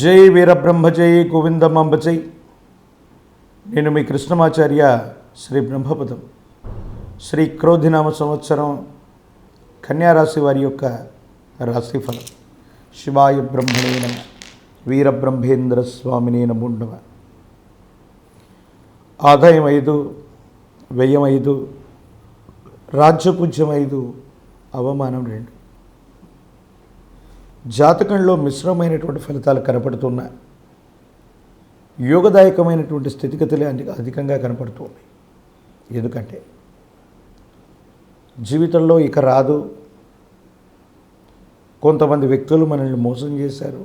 జై వీరబ్రహ్మ జై గోవిందమాంబ జై. నేను మీ కృష్ణమాచార్య శ్రీ బ్రహ్మపదం. శ్రీ క్రోధినామ సంవత్సరం కన్యారాశి వారి యొక్క రాశిఫలం. శివాయ బ్రహ్మణే నమ వీరబ్రహ్మేంద్ర స్వామినేన ముండవ ఆదాయం ఐదు వ్యయం ఐదు రాజ్యపూజ్యం ఐదు అవమానం రెండు. జాతకంలో మిశ్రమైనటువంటి ఫలితాలు కనపడుతున్నాయి. యోగదాయకమైనటువంటి స్థితిగతులే అధికంగా కనపడుతున్నాయి. ఎందుకంటే జీవితంలో ఇక రాదు. కొంతమంది వ్యక్తులు మనల్ని మోసం చేశారు.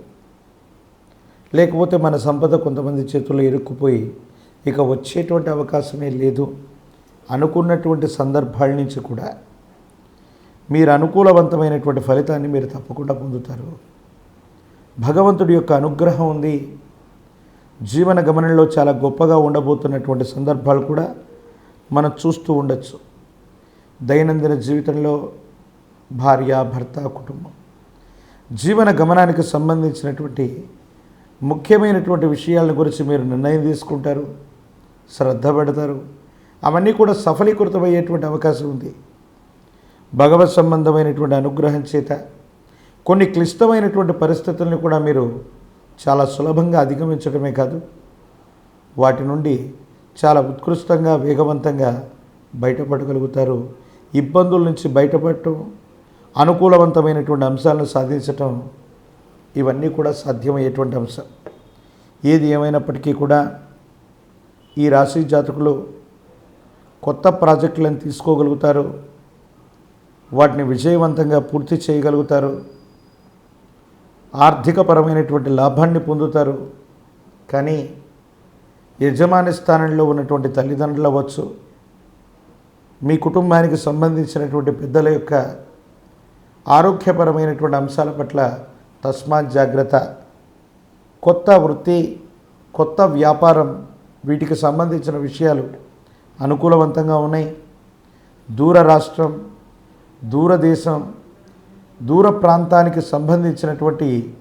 లేకపోతే మన సంపద కొంతమంది చేతుల్లో ఇరుక్కుపోయి ఇక వచ్చేటువంటి అవకాశమే లేదు అనుకున్నటువంటి సందర్భాల నుంచి కూడా మీరు అనుకూలవంతమైనటువంటి ఫలితాన్ని మీరు తప్పకుండా పొందుతారు. భగవంతుడి యొక్క అనుగ్రహం ఉంది. జీవన గమనంలో చాలా గొప్పగా ఉండబోతున్నటువంటి సందర్భాలు కూడా మనం చూస్తూ ఉండొచ్చు. దైనందిన జీవితంలో భార్య భర్త కుటుంబం. జీవన గమనానికి సంబంధించినటువంటి ముఖ్యమైనటువంటి విషయాల గురించి మీరు నిర్ణయం తీసుకుంటారు. శ్రద్ధ పెడతారు. అవన్నీ కూడా సఫలీకృతమయ్యేటువంటి అవకాశం ఉంది. భగవత్ సంబంధమైనటువంటి అనుగ్రహం చేత కొన్ని క్లిష్టమైనటువంటి పరిస్థితుల్ని కూడా మీరు చాలా సులభంగా అధిగమించడమే కాదు వాటి నుండి చాలా ఉత్కృష్టంగా వేగవంతంగా బయటపడగలుగుతారు. ఇబ్బందుల నుంచి బయటపడటం అనుకూలవంతమైనటువంటి అంశాలను సాధించటం ఇవన్నీ కూడా సాధ్యమయ్యేటువంటి అంశం. ఏది ఏమైనప్పటికీ కూడా ఈ రాశి జాతకులు కొత్త ప్రాజెక్టులను తీసుకోగలుగుతారు. వాటిని విజయవంతంగా పూర్తి చేయగలుగుతారు. ఆర్థికపరమైనటువంటి లాభాన్ని పొందుతారు. కానీ యజమాని స్థానంలో ఉన్నటువంటి తల్లిదండ్రులు అవ్వచ్చు. మీ కుటుంబానికి సంబంధించినటువంటి పెద్దల యొక్క ఆరోగ్యపరమైనటువంటి అంశాల పట్ల తస్మాత్ జాగ్రత్త. కొత్త వృత్తి కొత్త వ్యాపారం వీటికి సంబంధించిన విషయాలు అనుకూలవంతంగా ఉన్నాయి. దూర రాష్ట్రం దూరదేశం దూర ప్రాంతానికి సంబంధించినటువంటి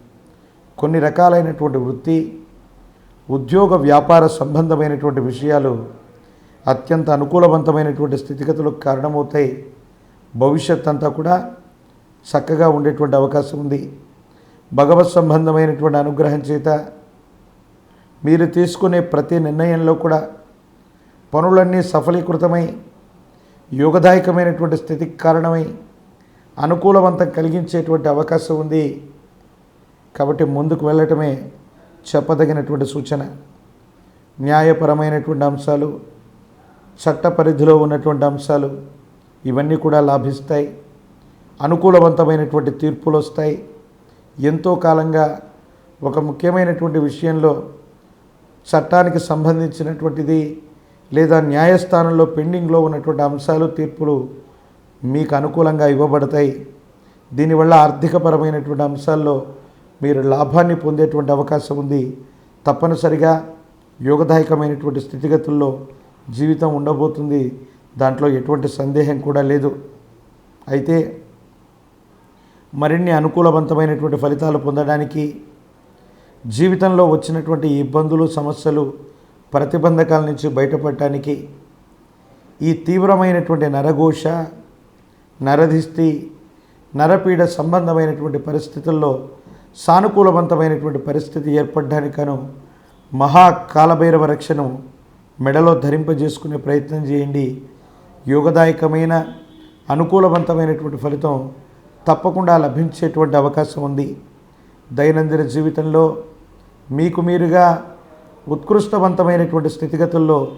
కొన్ని రకాలైనటువంటి వృత్తి ఉద్యోగ వ్యాపార సంబంధమైనటువంటి విషయాలు అత్యంత అనుకూలవంతమైనటువంటి స్థితిగతులకు కారణమవుతాయి. భవిష్యత్ అంతా కూడా చక్కగా ఉండేటువంటి అవకాశం ఉంది. భగవత్ సంబంధమైనటువంటి అనుగ్రహం చేత మీరు తీసుకునే ప్రతి నిర్ణయంలో కూడా పనులన్నీ సఫలీకృతమై యోగదాయకమైనటువంటి స్థితికి కారణమై అనుకూలవంతం కలిగించేటువంటి అవకాశం ఉంది. కాబట్టి ముందుకు వెళ్ళటమే చెప్పదగినటువంటి సూచన. న్యాయపరమైనటువంటి అంశాలు చట్ట పరిధిలో ఉన్నటువంటి అంశాలు ఇవన్నీ కూడా లాభిస్తాయి. అనుకూలవంతమైనటువంటి తీర్పులు వస్తాయి. ఎంతో కాలంగా ఒక ముఖ్యమైనటువంటి విషయంలో చట్టానికి సంబంధించినటువంటిది లేదా న్యాయస్థానంలో పెండింగ్లో ఉన్నటువంటి అంశాలు తీర్పులు మీకు అనుకూలంగా ఇవ్వబడతాయి. దీనివల్ల ఆర్థికపరమైనటువంటి అంశాల్లో మీరు లాభాన్ని పొందేటువంటి అవకాశం ఉంది. తప్పనిసరిగా యోగదాయకమైనటువంటి స్థితిగతుల్లో జీవితం ఉండబోతుంది. దాంట్లో ఎటువంటి సందేహం కూడా లేదు. అయితే మరిన్ని అనుకూలవంతమైనటువంటి ఫలితాలు పొందడానికి జీవితంలో వచ్చినటువంటి ఇబ్బందులు సమస్యలు ప్రతిబంధకాల నుంచి బయటపడటానికి ఈ తీవ్రమైనటువంటి నరఘోష నరధిష్టి నరపీడ సంబంధమైనటువంటి పరిస్థితుల్లో సానుకూలవంతమైనటువంటి పరిస్థితి ఏర్పడడానికను మహాకాలభైరవ రక్షను మెడలో ధరింపజేసుకునే ప్రయత్నం చేయండి. యోగదాయకమైన అనుకూలవంతమైనటువంటి ఫలితం తప్పకుండా లభించేటువంటి అవకాశం ఉంది. దైనందిన జీవితంలో మీకు మీరుగా ఉత్కృష్టవంతమైనటువంటి స్థితిగతుల్లో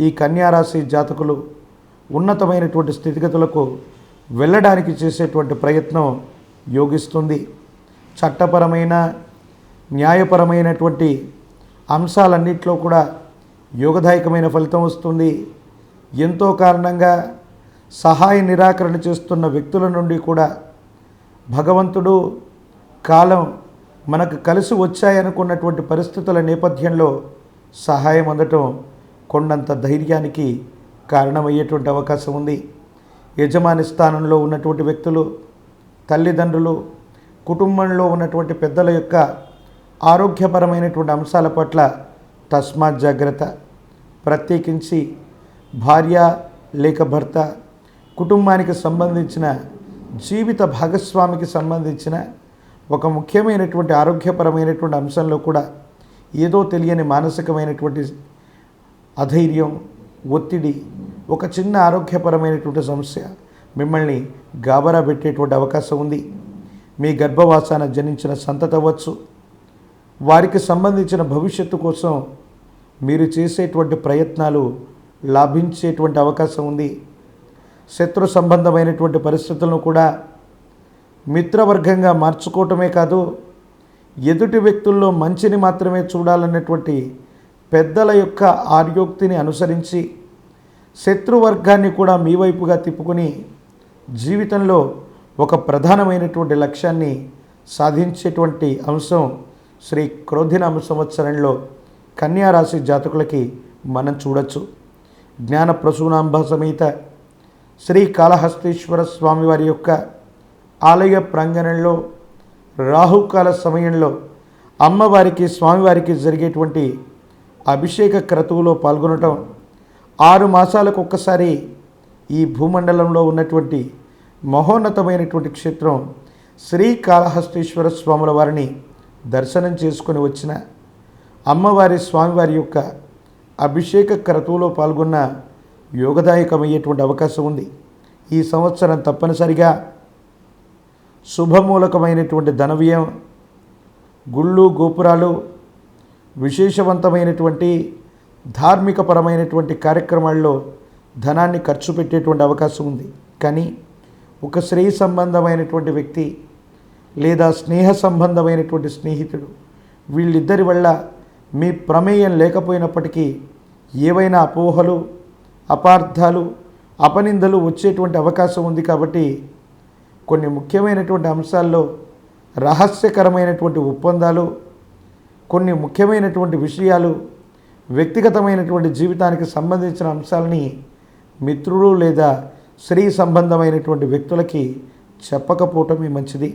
ఈ కన్యారాశి జాతకులు ఉన్నతమైనటువంటి స్థితిగతులకు వెళ్ళడానికి చేసేటువంటి ప్రయత్నం యోగిస్తుంది. చట్టపరమైన న్యాయపరమైనటువంటి అంశాలన్నింటిలో కూడా యోగదాయకమైన ఫలితం వస్తుంది. ఎంతో కారణంగా సహాయ నిరాకరణ చేస్తున్న వ్యక్తుల నుండి కూడా భగవంతుడు కాలం మనకు కలిసి వచ్చాయనుకున్నటువంటి పరిస్థితుల నేపథ్యంలో సహాయం అందటం కొండంత ధైర్యానికి కారణమయ్యేటువంటి అవకాశం ఉంది. యజమాని స్థానంలో ఉన్నటువంటి వ్యక్తులు తల్లిదండ్రులు కుటుంబంలో ఉన్నటువంటి పెద్దల యొక్క ఆరోగ్యపరమైనటువంటి అంశాల పట్ల తస్మాత్ జాగ్రత్త. ప్రత్యేకించి భార్య లేక భర్త కుటుంబానికి సంబంధించిన జీవిత భాగస్వామికి సంబంధించిన ఒక ముఖ్యమైనటువంటి ఆరోగ్యపరమైనటువంటి అంశంలో కూడా ఏదో తెలియని మానసికమైనటువంటి అధైర్యం ఒత్తిడి ఒక చిన్న ఆరోగ్యపరమైనటువంటి సమస్య మిమ్మల్ని గాబరా పెట్టేటువంటి అవకాశం ఉంది. మీ గర్భవాసాన జనించిన సంతతవచ్చు వారికి సంబంధించిన భవిష్యత్తు కోసం మీరు చేసేటువంటి ప్రయత్నాలు లాభించేటువంటి అవకాశం ఉంది. శత్రు సంబంధమైనటువంటి పరిస్థితులను కూడా మిత్రవర్గంగా మార్చుకోవటమే కాదు ఎదుటి వ్యక్తుల్లో మంచిని మాత్రమే చూడాలన్నటువంటి పెద్దల యొక్క ఆర్యోక్తిని అనుసరించి శత్రువర్గాన్ని కూడా మీ వైపుగా తిప్పుకొని జీవితంలో ఒక ప్రధానమైనటువంటి లక్ష్యాన్ని సాధించేటువంటి అంశం శ్రీ క్రోధినామ సంవత్సరంలో కన్యారాశి జాతకులకి మనం చూడొచ్చు. జ్ఞాన ప్రసూనాంబ సమేత శ్రీ కాళహస్తీశ్వర స్వామివారి యొక్క ఆలయ ప్రాంగణంలో రాహుకాల సమయంలో అమ్మవారికి స్వామివారికి జరిగేటువంటి అభిషేక క్రతువులో పాల్గొనటం ఆరు మాసాలకు ఒక్కసారి ఈ భూమండలంలో ఉన్నటువంటి మహోన్నతమైనటువంటి క్షేత్రం శ్రీకాళహస్తీశ్వర స్వాముల వారిని దర్శనం చేసుకొని వచ్చిన అమ్మవారి స్వామివారి యొక్క అభిషేక క్రతువులో పాల్గొన్న యోగదాయకమయ్యేటువంటి అవకాశం ఉంది. ఈ సంవత్సరం తప్పనిసరిగా శుభమూలకమైనటువంటి ధనవ్యయం గుళ్ళు గోపురాలు విశేషవంతమైనటువంటి ధార్మికపరమైనటువంటి కార్యక్రమాల్లో ధనాన్ని ఖర్చు పెట్టేటువంటి అవకాశం ఉంది. కానీ ఒక స్త్రీ సంబంధమైనటువంటి వ్యక్తి లేదా స్నేహ సంబంధమైనటువంటి స్నేహితుడు వీళ్ళిద్దరి వల్ల మీ ప్రమేయం లేకపోయినప్పటికీ ఏవైనా అపోహలు అపార్థాలు అపనిందలు వచ్చేటువంటి అవకాశం ఉంది కాబట్టి కొన్ని ముఖ్యమైనటువంటి అంశాల్లో రహస్యకరమైనటువంటి ఒప్పందాలు కొన్ని ముఖ్యమైనటువంటి విషయాలు వ్యక్తిగతమైనటువంటి జీవితానికి సంబంధించిన అంశాలని మిత్రుడు లేదా స్త్రీ సంబంధమైనటువంటి వ్యక్తులకి చెప్పకపోవటమే మంచిది.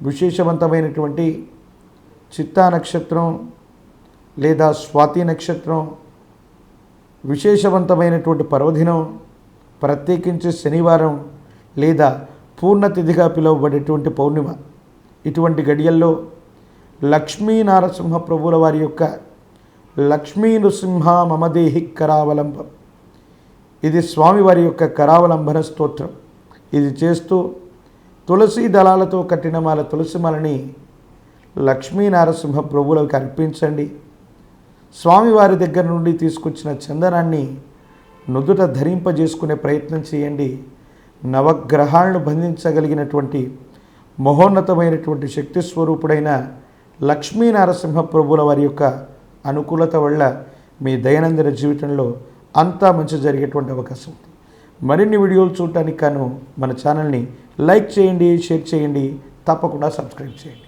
విశేషవంతమైనటువంటి చిత్తా నక్షత్రం లేదా స్వాతి నక్షత్రం విశేషవంతమైనటువంటి పర్వదినం ప్రత్యేకించి శనివారం లేదా పూర్ణతిథిగా పిలువబడేటువంటి పౌర్ణిమ. ఇటువంటి గడియల్లో లక్ష్మీ నారసింహ ప్రభువుల వారి యొక్క లక్ష్మీ నృసింహ మమదేహి కరావలంబం. ఇది స్వామివారి యొక్క కరావలంబన స్తోత్రం. ఇది చేస్తూ తులసి దళాలతో కట్టిన మాల తులసిమలని లక్ష్మీ నారసింహ ప్రభువులకు అర్పించండి. స్వామివారి దగ్గర నుండి తీసుకొచ్చిన చందనాన్ని నుదుట ధరింపజేసుకునే ప్రయత్నం చేయండి. నవగ్రహాలను బంధించగలిగినటువంటి మహోన్నతమైనటువంటి శక్తి స్వరూపుడైన లక్ష్మీ నరసింహ ప్రభుల వారి యొక్క అనుకూలత వల్ల మీ దైనందిన జీవితంలో అంతా మంచి జరిగేటువంటి అవకాశం ఉంది. మరిన్ని వీడియోలు చూడటానికి కాను మన ఛానల్ని లైక్ చేయండి షేర్ చేయండి తప్పకుండా సబ్స్క్రైబ్ చేయండి.